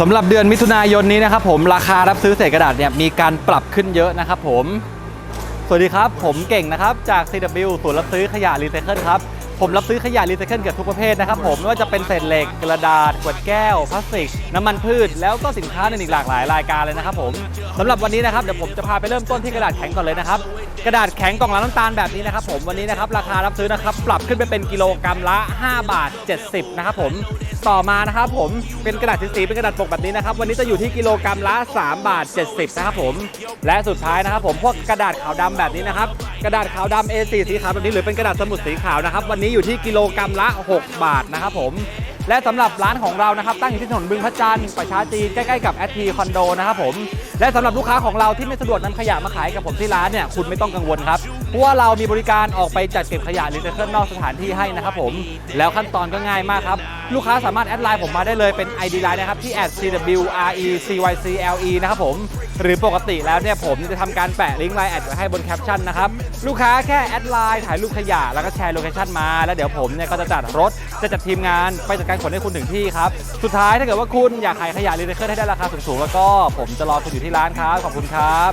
สำหรับเดือนมิถุนายนนี้นะครับผมราคารับซื้อเศษกระดาษเนี่ยมีการปรับขึ้นเยอะนะครับผม สวัสดีครับ ผมเก่งนะครับจาก CW ศูนย์รับซื้อขยะรีไซเคิลครับผมรับซื้อขยะรีไซเคิลเกือบทุกประเภทนะครับผมไม่ว่าจะเป็นเศษเหล็กกระดาษขวดแก้วพลาสติก น้ำมันพืช แล้วก็สินค้าในอีกหลากหลายรายการเลยนะครับผมสำหรับวันนี้นะครับเดี๋ยวผมจะพาไปเริ่มต้นที่กระดาษแข็งก่อนเลยนะครับกระดาษแข็งกล่องละน้ำตาลแบบนี้นะครับผมวันนี้นะครับราคารับซื้อนะครับปรับขึ้นไปเป็นกิโลกรัมละ 5 บาท 70นะครับผม ต่อมานะครับผมเป็นกระดาษสีเป็นกระดาษปกแบบนี้นะครับ วันนี้จะอยู่ที่กิโลกรัมละ 3 บาท 70 นะครับผม และสุดท้ายนะครับผมพวกกระดาษขาวดำแบบนี้นะครับ กระดาษขาวดำ A4 สีขาวแบบนี้หรือเป็นกระดาษสมุดสีขาวนะครับ วันนี้อยู่ที่กิโลกรัมละ 6 บาทนะครับผมและสำหรับร้านของเรานะครับตั้งอยู่ที่ถนนบึงพระจันทร์ประชาจีนใกล้ๆกับแอททีคอนโดนะครับผม และสำหรับลูกค้าของเราที่ไม่สะดวกนำขยะมาขายกับผมที่ร้านเนี่ยคุณไม่ต้องกังวลครับเพราะว่าเรามีบริการออกไปจัดเก็บขยะหรีไซเคิลนอกสถานที่ให้นะครับผมแล้วขั้นตอนก็ง่ายมากครับลูกค้าสามารถแอดไลน์ผมมาได้เลยเป็น ID ไลน์นะครับที่ @cwrecycle นะครับผมหรือปกติแล้วเนี่ยผมจะทำการแปะลิงก์ไลน์แอดไว้ให้บนแคปชั่นนะครับลูกค้าแค่แอดไลน์ถ่ายรูปขยะแล้วก็แชร์โลเคชั่นมา แล้วเดี๋ยวผมเนี่ยก็จะจัดรถจะจัดทีมงานไปจัดการขนให้คุณถึงที่ครับสุดท้ายถ้าเกิดว่าคุณอยากขายขยะรีไซเคิลให้ได้ราคาสูงๆแล้วก็ผมจะรอคุณอยู่ที่ร้านครับขอบคุณครับ